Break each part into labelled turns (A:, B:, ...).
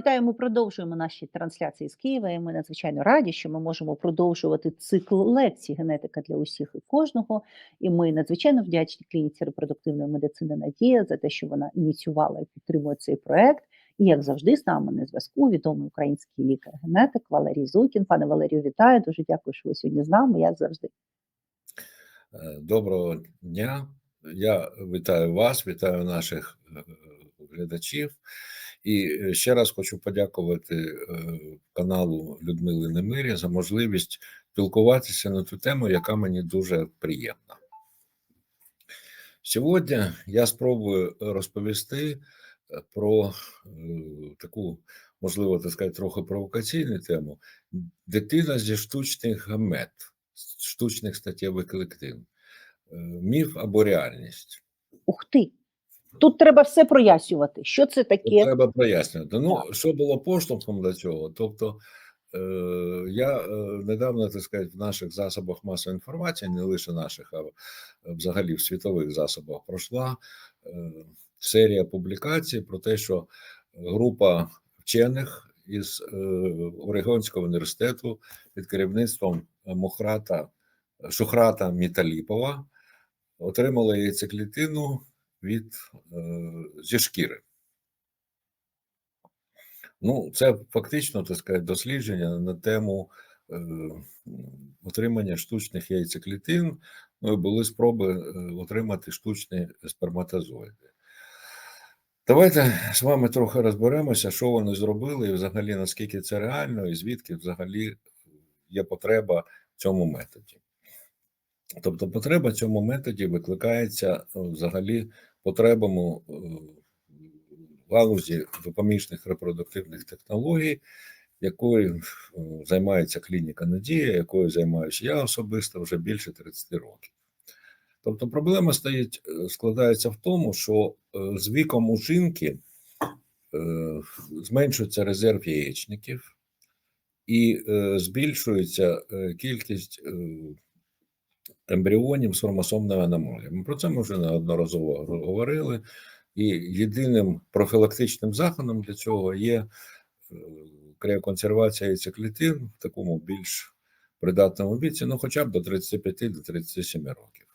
A: Вітаю, ми продовжуємо наші трансляції з Києва. І ми надзвичайно раді, що ми можемо продовжувати цикл лекцій генетика для усіх і кожного. І ми надзвичайно вдячні клініці репродуктивної медицини Надія за те, що вона ініціювала і підтримує цей проект. І як завжди, з нами на зв'язку відомий український лікар-генетик Валерій Зукін. Пане Валерію, вітаю. Дуже дякую, що ви сьогодні з нами. Як завжди.
B: Е, Доброго дня. Я вітаю вас, вітаю наших е, глядачів. І е, ще раз хочу подякувати е, каналу Людмили Немирі за можливість спілкуватися на ту тему, яка мені дуже приємна. Сьогодні я спробую розповісти е, про таку, можливо, так сказати, трохи провокаційну тему: дитина зі штучних гамет, штучних статєвих клітин. Міф або реальність.
A: Ух ти! Тут треба все прояснювати. Що це
B: Тут
A: таке?
B: треба прояснювати. Ну, що було поштовхом до цього? Тобто, е, я е, недавно, так сказати, в наших засобах масової інформації, не лише наших, а взагалі в світових засобах, пройшла е, серія публікацій про те, що група вчених із е, Орегонського університету під керівництвом Мохрата Шухрата Міталіпова отримала яйцеклітину від е, зі шкіри. Ну, це фактично так сказати, дослідження на тему е, отримання штучних яйцеклітин. Ну і були спроби е, отримати штучні сперматозоїди. Давайте з вами трохи розберемося, що вони зробили, і взагалі наскільки це реально, і звідки взагалі є потреба в цьому методі. Тобто, потреба цьому методі викликається е, взагалі потребами е, галузі допоміжних репродуктивних технологій, якою е, займається клініка Надія, якою займаюся я особисто вже більше 30 років. Тобто, проблема стоїть, е, складається в тому, що з віком у жінки зменшується резерв яєчників і збільшується кількість ембріонів з хромосомними аномаліями. Про це ми вже неодноразово говорили. І єдиним профілактичним заходом для цього є е, криоконсервація яйцеклітин в такому більш придатному віці, ну хоча б до 35 до 37 років.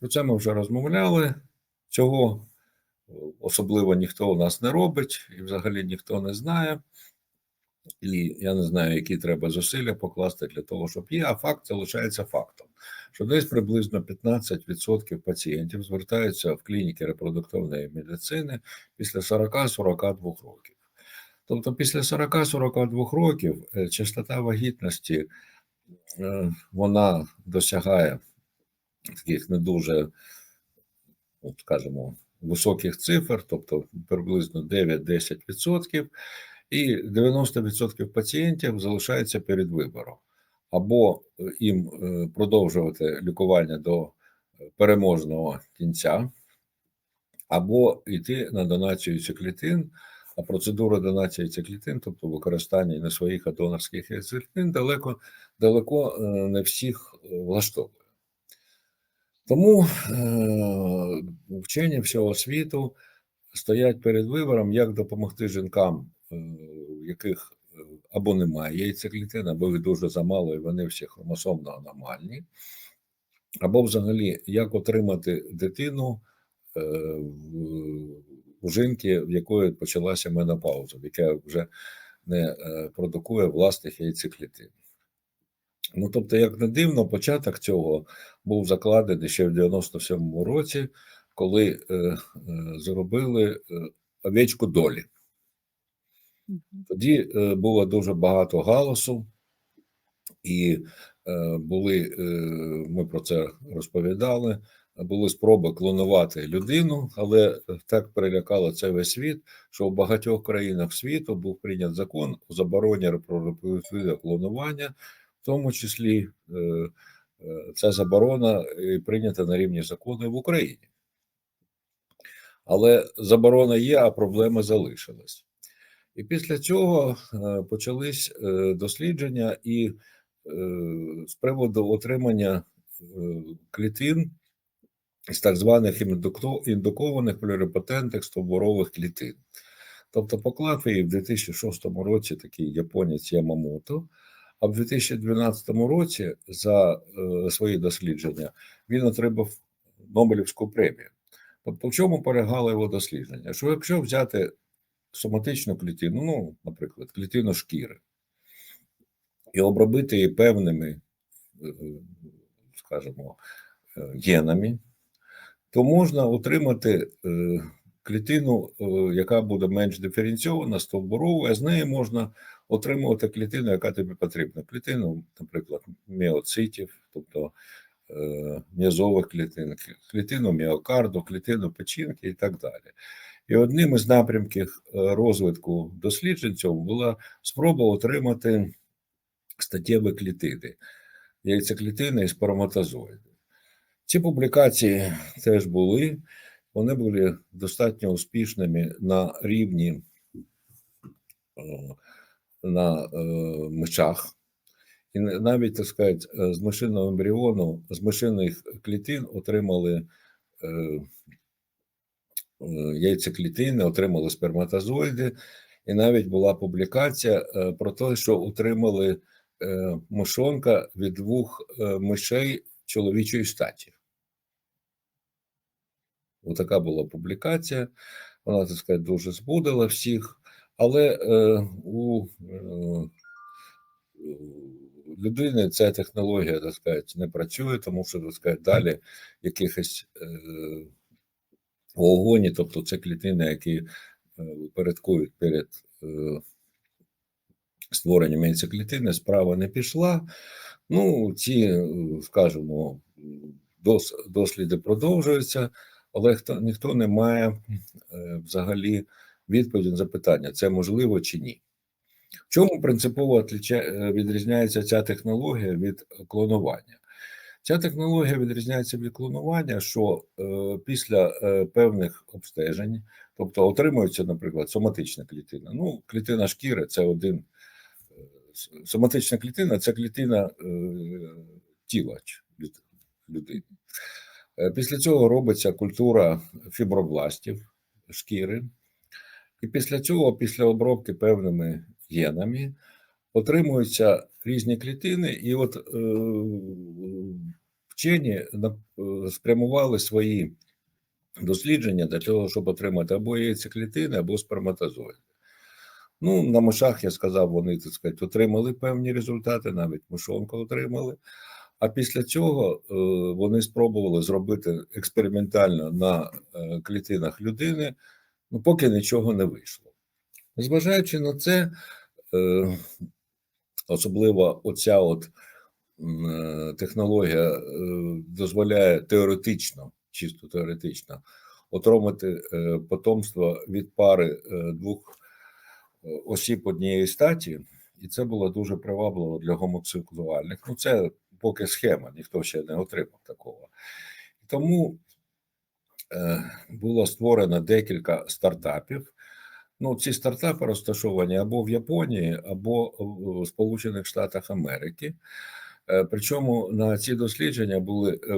B: Про це ми вже розмовляли. Цього е, особливо ніхто у нас не робить, і взагалі ніхто не знає. І я не знаю, які треба зусилля покласти для того, щоб є, а факт залишається фактом що десь приблизно 15% пацієнтів звертаються в клініки репродуктивної медицини після 40-42 років. Тобто, після 40-42 років е, частота вагітності е, вона досягає таких не дуже, скажімо, високих цифр, тобто приблизно 9-10%, і 90% пацієнтів залишаються перед вибором або е, їм е, продовжувати лікування до е, переможного кінця, або йти на донацію циклітин, а процедура донації циклітин, тобто використання не своїх а донорських яйцеклітин, далеко, далеко не всіх влаштовує. Тому вчені всього світу стоять перед вибором, як допомогти жінкам, яких або немає яйцеклітин, або їх дуже замало, і вони всі хромосомно аномальні, або взагалі як отримати дитину е, у жінки, в якої почалася менопауза, яка вже не е, продукує власних яйцеклітин. Ну, тобто, як не дивно, початок цього був закладений ще в 97-му році, коли е, е, зробили е, овечку долі. Тоді е, було дуже багато галасу, і е, були, е, ми про це розповідали. Були спроби клонувати людину, але так перелякало це весь світ, що в багатьох країнах світу був прийнят закон у забороні репродуктивного клонування, в тому числі ця заборона прийнята на рівні закону в Україні. Але заборона є, а проблема залишилась. І після цього е, почались е, дослідження і е, з приводу отримання клітин з так званих індукованих плюрипотентних стовбурових клітин. Тобто поклав її в 2006 році такий японець Ямамото, а в 2012 році за свої дослідження він отримав Нобелівську премію. Тобто, в чому полягало його дослідження? Що якщо взяти соматичну клітину, ну, наприклад, клітину шкіри, і обробити її певними, е, скажімо, е, генами, то можна отримати е, клітину, яка буде менш диференційована, стовбурову, а з неї можна отримувати клітину, яка тобі потрібна. Клітину, наприклад, міоцитів, тобто м'язових клітин, клітину міокарду, клітину печінки і так далі. І одним із напрямків е, розвитку досліджень цього була спроба отримати статтєві клітини, яйцеклітини і сперматозоїди. Ці публікації теж були, вони були достатньо успішними на рівні е, на е, мишах. І навіть, так сказати, з мишиного ембріону, з мишиних клітин отримали яйцеклітини, отримали сперматозоїди, і навіть була публікація е, про те, що отримали е, мишонка від двох е, мишей чоловічої статі. Отака була публікація. Вона, так сказати, дуже збудила всіх, але е, у е, людини ця технологія, так сказати, не працює, тому що, так сказати, далі якихось е, в огоні, тобто це клітини, які е, порядкують перед е, створенням яйцеклітини, справа не пішла. Ну, ці, е, скажімо, дос, досліди продовжуються, але хто, ніхто не має взагалі відповіді на запитання, це можливо чи ні. В чому принципово відрізняється ця технологія від клонування? Ця технологія відрізняється від клонування, що е, після е, певних обстежень, тобто отримується, наприклад, соматична клітина. Ну, клітина шкіри це один. е, Соматична клітина це клітина е, тіла людини. Е, Після цього робиться культура фібробластів шкіри, і після цього, після обробки певними генами, отримуються різні клітини, і от е, вчені е, спрямували свої дослідження для того, щоб отримати або яйцеклітини, або сперматозоїди. Ну, на мишах я сказав, вони так сказати, отримали певні результати, навіть мишонку отримали. А після цього е, вони спробували зробити експериментально на е, клітинах людини, ну поки нічого не вийшло. Зважаючи на це, е, особливо оця от е, технологія е, дозволяє теоретично, чисто теоретично, отримати е, потомство від пари двох осіб однієї статі, і це було дуже привабливо для гомосексуальних. Ну, це поки схема, ніхто ще не отримав такого. Тому було створено декілька стартапів. Ну, ці стартапи розташовані або в Японії, або в Сполучених Штатах Америки. Е, Причому на ці дослідження були е,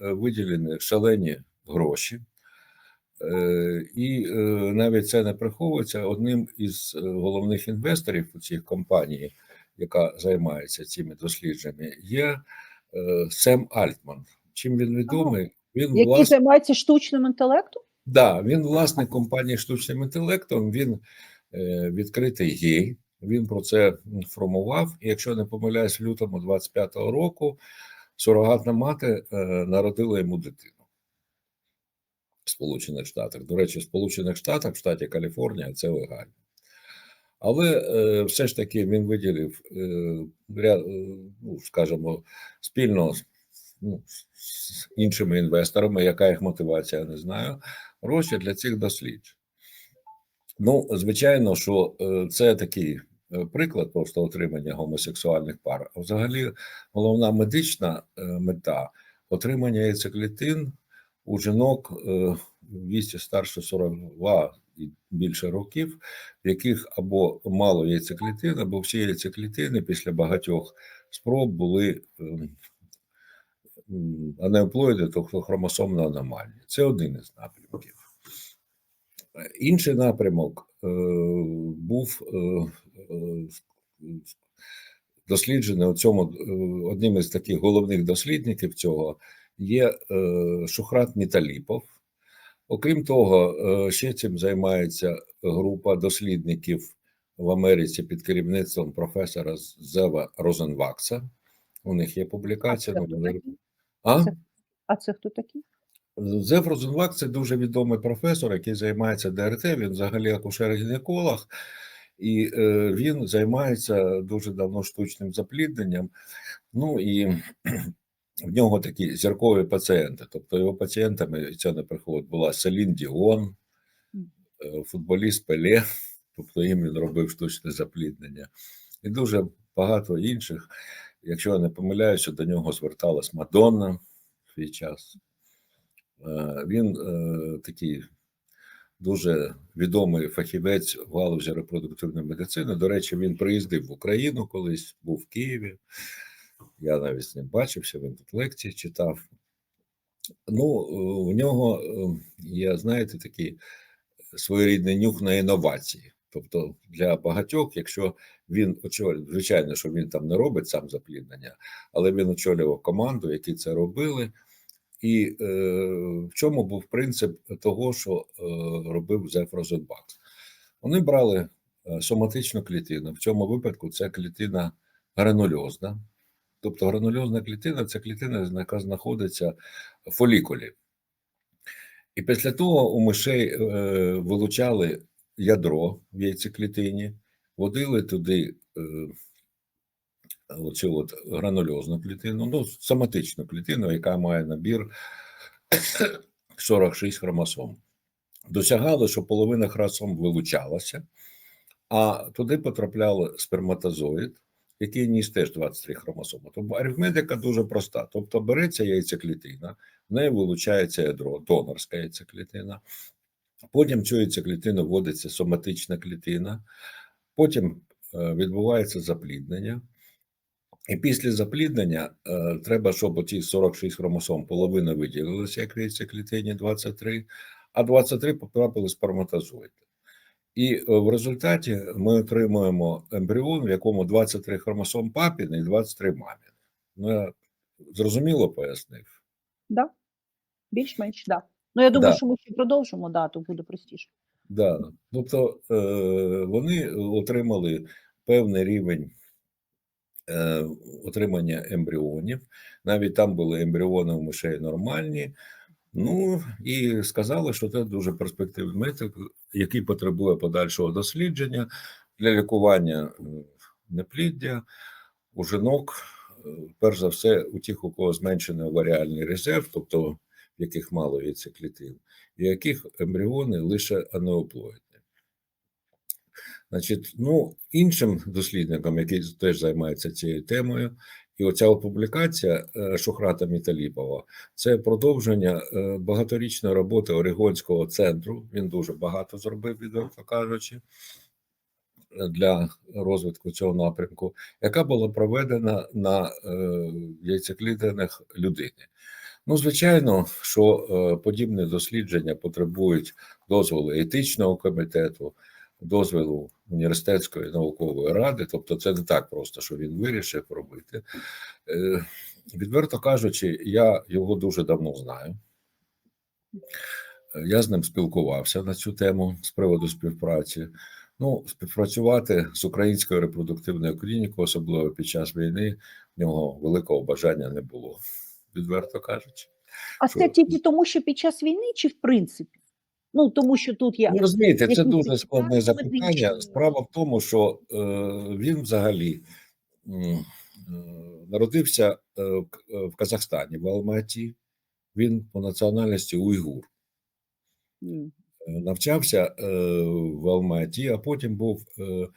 B: е, виділені шалені гроші. І навіть це не приховується. Одним із головних інвесторів у цих компаній, яка займається цими дослідженнями, є Сем Альтман. Чим він відомий? Він
A: Який
B: власне
A: займається штучним інтелектом?
B: Да, він власник компанії штучним інтелектом. Він е, відкритий гей. Він про це інформував. І якщо не помиляюсь, в лютому 25-го року сурогатна мати е, народила йому дитину в Сполучених Штатах. До речі, в Сполучених Штатах, в штаті Каліфорнія, це легально. Але е, все ж таки він виділив е, ряд, е, ну, скажімо, спільно ну, з іншими інвесторами, яка їх мотивація, не знаю, гроші для цих досліджень. Ну, звичайно, що е, це такий е, приклад просто отримання гомосексуальних пар. А взагалі, головна медична е, мета отримання яйцеклітин у жінок віці старше 42 і більше років, в яких або мало яйцеклітин, або всі яйцеклітини після багатьох спроб були м, анеуплоїди, тобто хромосомно аномальні. Це один із напрямків. Інший напрямок був е, е, досліджений у цьому е, одним із таких головних дослідників цього є е, Шухрат Міталіпов. Окрім того, е, ще цим займається група дослідників в Америці під керівництвом професора Зева Розенвакса. У них є публікація.
A: це
B: А?
A: Це- А це хто такий?
B: Зев Розенвак це дуже відомий професор, який займається ДРТ. Він взагалі акушер-гінеколог, і е, він займається дуже давно штучним заплідненням. Ну і в нього такі зіркові пацієнти. Тобто його пацієнтами це не приход була Селін Діон, е, футболіст Пеле, тобто їм він робив штучне запліднення, і дуже багато інших. Якщо я не помиляюся, до нього зверталась Мадонна в свій час. Е, Він е, такий дуже відомий фахівець в галузі репродуктивної медицини. До речі, він приїздив в Україну колись, був в Києві. Я навіть з ним бачився, він тут лекції читав. Ну, у нього е, є, знаєте, такий своєрідний нюх на інновації. Тобто для багатьох, якщо він очолює, звичайно, що він там не робить сам запліднення, але він очолював команду, які це робили. І е, в чому був принцип того, що е, робив Зеф Розенбакс? Вони брали е, соматичну клітину. В цьому випадку це клітина гранульозна. Тобто гранульозна клітина це клітина, яка знаходиться в фолікулі. І після того у мишей е, вилучали ядро в яйцеклітині, водили туди е, оцю от гранульозну клітину, ну, соматичну клітину, яка має набір 46 хромосом. Досягало, що половина хромосом вилучалася, а туди потрапляли сперматозоїд, який ніс теж 23 хромосоми. Тобто арифметика дуже проста. Тобто береться яйцеклітина, в неї вилучається ядро, донорська яйцеклітина. Потім цю яйцеклітину вводиться соматична клітина, потім е, відбувається запліднення. І після запліднення е, треба, щоб оці 46 хромосом половина виділилися, як яйцеклітині 23, а 23 потрапили сперматозоїди. І е, в результаті ми отримуємо ембріон, в якому 23 хромосом папін і 23 мамін. Ну, я зрозуміло пояснив.
A: Да? Більш-менш, да. Ну, я думаю,
B: Да.
A: що ми ще продовжимо, да, то буде простіше.
B: Да. Тобто е, вони отримали певний рівень е, отримання ембріонів. Навіть там були ембріони у мишей нормальні. Ну і сказали, що це дуже перспективний метод, який потребує подальшого дослідження для лікування е, непліддя у жінок, перш за все, у тих, у кого зменшений оваріальний резерв, тобто в яких мало яйцеклітин, і яких ембріони лише анеоплоїдні. Значить, ну, іншим дослідникам, які теж займаються цією темою, і оця публікація е, Шухрата Міталіпова це продовження е, багаторічної роботи Орегонського центру. Він дуже багато зробив, відверто кажучи, для розвитку цього напрямку, яка була проведена на е, яйцеклітинах людини. Ну, звичайно, що е, подібні дослідження потребують дозволу етичного комітету, дозволу університетської наукової ради. Тобто, це не так просто, що він вирішив робити. Е, Відверто кажучи, я його дуже давно знаю. Е, Я з ним спілкувався на цю тему з приводу співпраці. Ну, співпрацювати з українською репродуктивною клінікою, особливо під час війни, в нього великого бажання не було, відверто кажучи.
A: А
B: Що?
A: це тільки тому, що під час війни, чи в принципі? Ну, тому що тут є.
B: Ви розумієте, це дуже складне запитання. Справа в тому, що е, він взагалі е, народився е, в е, в Казахстані, в Алматі. Він по національності уйгур. Е, Навчався е, в Алматі, а потім був е,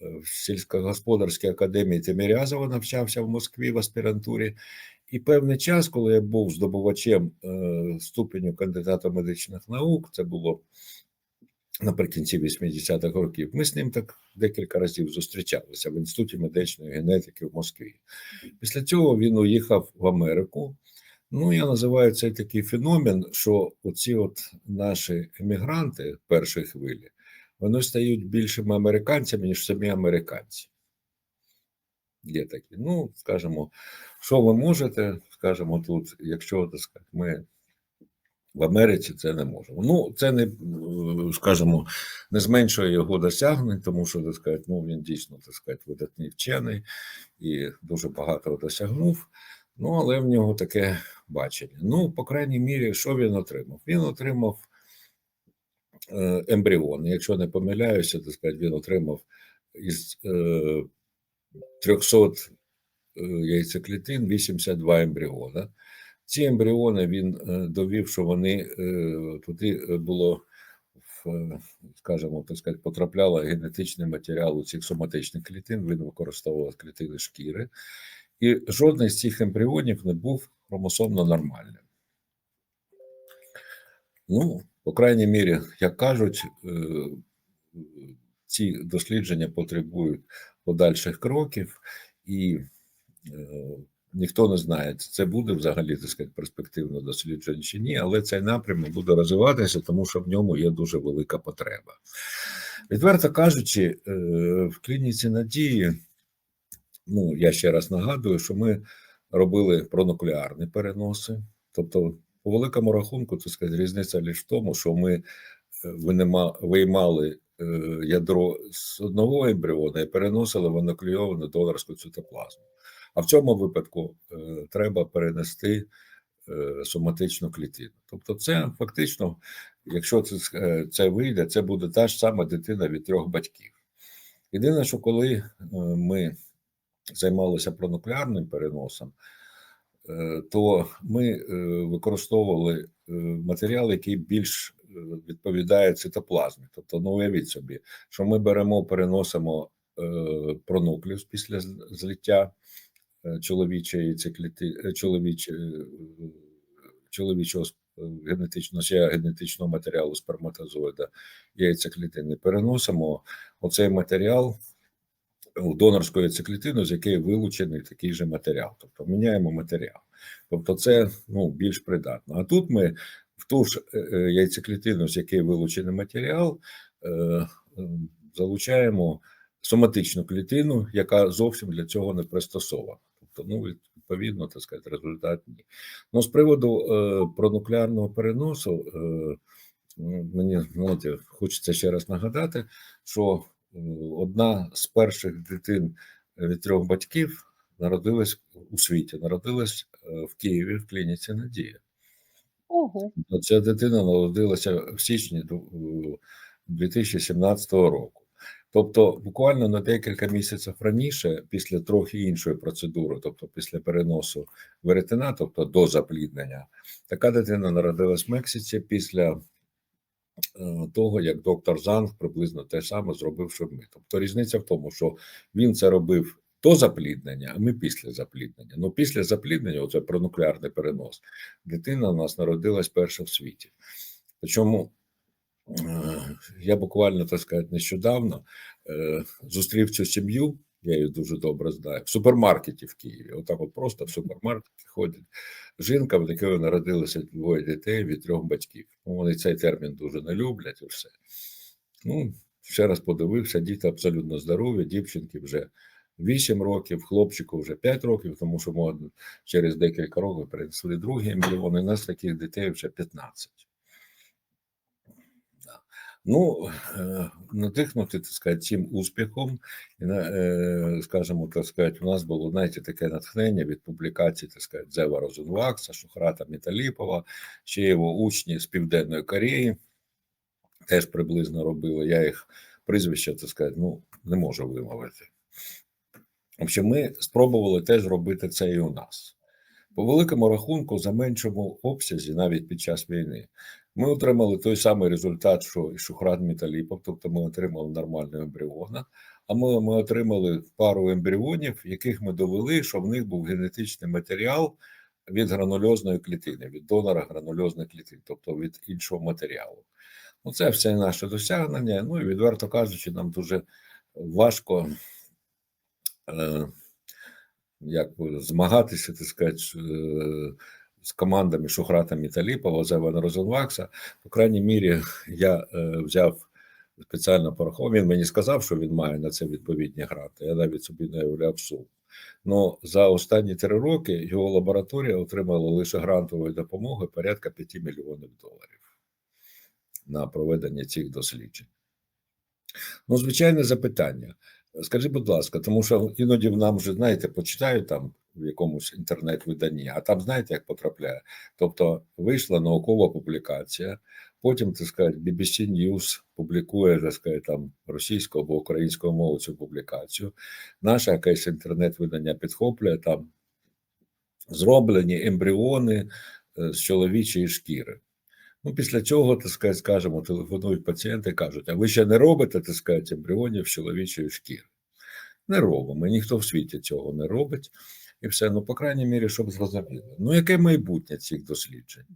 B: в сільськогосподарській академії Тимирязова, навчався в Москві в аспірантурі. І певний час, коли я був здобувачем е, ступеню кандидата медичних наук, це було наприкінці 80-х років, ми з ним так декілька разів зустрічалися в Інституті медичної генетики в Москві. Після цього він уїхав в Америку. Ну, я називаю цей такий феномен, що оці от наші емігранти першої хвилі, вони стають більшими американцями, ніж самі американці. Є такі. Ну, скажімо, що ви можете, скажімо, тут, якщо так сказати, ми в Америці це не можемо. Ну, це не, е, скажімо, не зменшує його досягнень, тому що, так сказати, ну, він дійсно, так сказати, видатний вчений і дуже багато досягнув. Ну, але в нього таке бачення. Ну, по крайній мірі, що він отримав? Він отримав е, ембріон. Якщо не помиляюся, так сказати, він отримав із е, 300 е, яйцеклітин 82 ембріона. Ці ембріони він е, довів, що вони е, туди було, скажімо, так сказати, потрапляло генетичний матеріал у цих соматичних клітин, він використовував клітини шкіри, і жодний з цих ембріонів не був хромосомно нормальним. Ну, по крайній мірі, як кажуть, ці дослідження потребують подальших кроків, і е, ніхто не знає, це буде взагалі так сказати, перспективно дослідження чи ні, але цей напрямок буде розвиватися, тому що в ньому є дуже велика потреба. Відверто кажучи, е, в клініці надії, ну я ще раз нагадую, що ми робили пронуклеарні переноси, тобто, по великому рахунку, так сказати, різниця лише в тому, що ми е, виймали ядро з одного ембріона і переносили в онуклейовану донорську цитоплазму. А в цьому випадку е, треба перенести е, соматичну клітину. Тобто, це фактично, якщо це, е, це вийде, це буде та ж сама дитина від трьох батьків. Єдине, що коли е, ми займалися пронуклеарним переносом, е, то ми е, використовували е, матеріал, який більш е, відповідає цитоплазмі. Тобто, ну уявіть собі, що ми беремо, переносимо е, пронуклеус після злиття е, чоловічої яйцекліти, е, чоловіче, е, чоловічого генетичного генетичного матеріалу сперматозоїда яйцеклітини, переносимо оцей матеріал у донорську яйцеклітину, з якої вилучений такий же матеріал. Тобто міняємо матеріал. Тобто, це ну, більш придатно. А тут ми в ту ж е, е, яйцеклітину, з якої вилучений матеріал, е, залучаємо соматичну клітину, яка зовсім для цього не пристосована. Тобто, ну, відповідно, так сказати, результат ні. Ну, з приводу пронуклеарного переносу, ну, мені знаєте, хочеться ще раз нагадати, що одна з перших дитин від трьох батьків народилась у світі, народилась в Києві в клініці Надія.
A: Ого.
B: Ця дитина народилася в січні ду- е, 2017 року. Тобто, буквально на декілька місяців раніше, після трохи іншої процедури, тобто після переносу веретена, тобто до запліднення, така дитина народилась в Мексиці після е, того, як доктор Занг приблизно те саме зробив, що ми. Тобто різниця в тому, що він це робив до запліднення, а ми після запліднення. Ну, після запліднення, оце пронуклеарний перенос, дитина у нас народилась перша в світі. Причому е, я буквально, так сказати, нещодавно е, зустрів цю сім'ю, я її дуже добре знаю, в супермаркеті в Києві. Отак от просто в супермаркеті ходить жінка, в якої народилося двоє дітей від трьох батьків. Ну, вони цей термін дуже не люблять і все. Ну, ще раз подивився, діти абсолютно здорові, дівчинки вже 8 років, хлопчику вже 5 років, тому що ми через декілька років принесли другі ембріони, у нас таких дітей вже 15. Ну, е, надихнути, так сказати, цим успіхом, і, е, скажімо, так сказати, у нас було, знаєте, таке натхнення від публікацій, так сказати, Зева Розенвакса, Шухрата Міталіпова, ще його учні з Південної Кореї теж приблизно робили. Я їх прізвища, так сказати, ну, не можу вимовити. Общем, ми спробували теж робити це і у нас. По великому рахунку, за меншому обсязі, навіть під час війни, ми отримали той самий результат, що і Шухрат Міталіпов, тобто ми отримали нормального ембріона, а ми, ми отримали пару ембріонів, яких ми довели, що в них був генетичний матеріал від гранульозної клітини, від донора гранульозної клітини, тобто від іншого матеріалу. Ну, це все наше досягнення. Ну і відверто кажучи, нам дуже важко як змагатися, так сказати, з, е, з командами Шухрата Міталіпова, Зевана Розенвакса. По крайній мірі, я е, взяв спеціально порахував. Він мені сказав, що він має на це відповідні гранти. Я навіть собі не уявляв суму. Ну за останні три роки його лабораторія отримала лише грантової допомоги порядка 5 мільйонів доларів на проведення цих досліджень. Ну, звичайне запитання. Скажи, будь ласка, тому що іноді нам вже, знаєте, почитають там в якомусь інтернет-виданні, а там знаєте, як потрапляє. Тобто вийшла наукова публікація, потім, так сказати, BBC News публікує, так сказати, там російською або українською мовою цю публікацію. Наше якесь інтернет-видання підхоплює там зроблені ембріони е, з чоловічої шкіри. Ну, після цього, так сказати, скажемо, телефонують пацієнти кажуть, а ви ще не робите, так сказати, ембріонів чоловічої шкіри? Не робимо. Ніхто в світі цього не робить. І все, ну, по крайній мірі, щоб зрозуміло. Ну, яке майбутнє цих досліджень?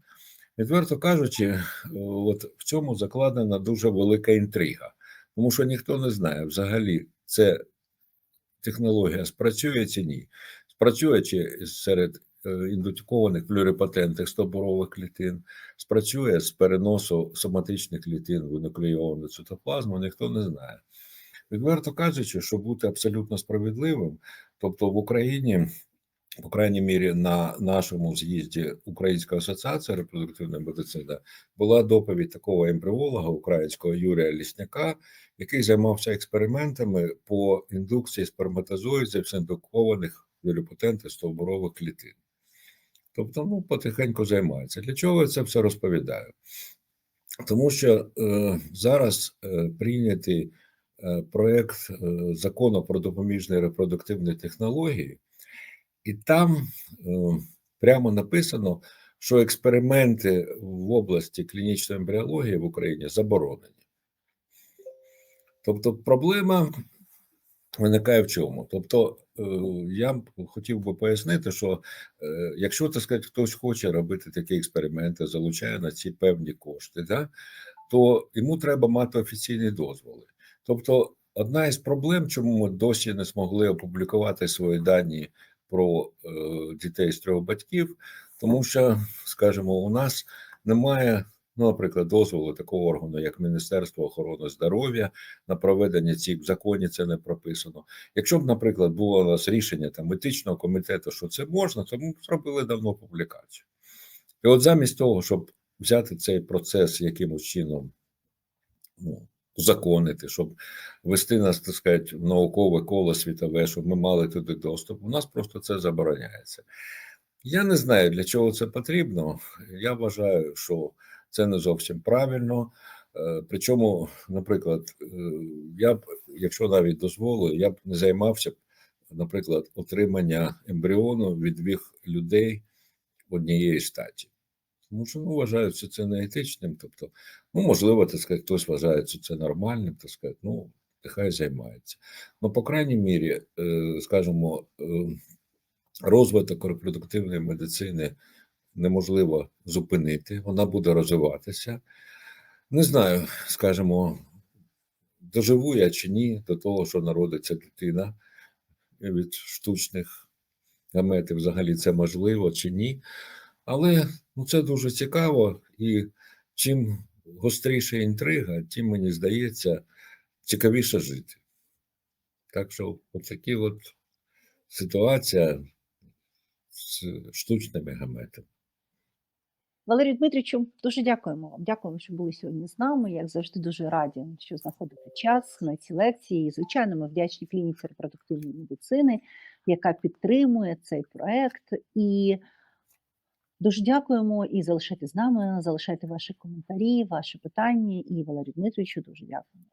B: Відверто кажучи, от в цьому закладена дуже велика інтрига, тому що ніхто не знає взагалі, це технологія спрацює чи ні. Спрацює чи серед е, індукованих плюрипатентних стовбурових клітин, спрацює з переносу соматичних клітин в нуклейовану цитоплазму, ніхто не знає. Відверто кажучи, щоб бути абсолютно справедливим, тобто в Україні, по крайній мірі, на нашому з'їзді Українська асоціація репродуктивної медицини була доповідь такого ембріолога українського Юрія Лісняка, який займався експериментами по індукції сперматозоїдів з індукованих плюрипотентних стовбурових клітин. Тобто, ну, потихеньку займається. Для чого я це все розповідаю? Тому що е, зараз е, прийнятий е, проект е, закону про допоміжні репродуктивні технології, і там е, прямо написано, що експерименти в області клінічної ембріології в Україні заборонені. Тобто, проблема виникає в чому? Тобто, я б хотів би пояснити, що е, якщо так сказати, хтось хоче робити такі експерименти, залучає на ці певні кошти, да, то йому треба мати офіційні дозволи. Тобто, одна із проблем, чому ми досі не змогли опублікувати свої дані про е, дітей з трьох батьків, тому що, скажімо, у нас немає. Ну, наприклад, дозволу такого органу, як Міністерство охорони здоров'я, на проведення цих в законі це не прописано. Якщо б, наприклад, було у нас рішення там етичного комітету, що це можна, то ми б зробили давно публікацію. І от замість того, щоб взяти цей процес якимось чином ну, узаконити, щоб вести нас, так сказати, в наукове коло світове, щоб ми мали туди доступ, у нас просто це забороняється. Я не знаю, для чого це потрібно. Я вважаю, що це не зовсім правильно. Е, Причому, наприклад, е, я б, якщо навіть дозволив, я б не займався, наприклад, отримання ембріону від двох людей однієї статі. Тому що ну, вважають, що це неетичним. Тобто, ну, можливо, так сказати, хтось вважає, це нормальним, так сказати, ну, нехай займається. Ну, по крайній мірі, е, скажімо, розвиток репродуктивної медицини неможливо зупинити, вона буде розвиватися. Не знаю, скажімо, доживу я чи ні до того, що народиться дитина від штучних gaметів, взагалі це можливо чи ні. Але ну, це дуже цікаво, і чим гостріша інтрига, тим мені здається цікавіше жити. Так що, от такі от ситуація з штучними гаметами.
A: Валерію Дмитричу, дуже дякуємо вам. Дякуємо, що були сьогодні з нами. Як завжди, дуже раді, що знаходите час на ці лекції. І, звичайно, ми вдячні клініці репродуктивної медицини, яка підтримує цей проект. І дуже дякуємо і залишайте з нами, залишайте ваші коментарі, ваші питання. І Валерію Дмитровичу дуже дякуємо.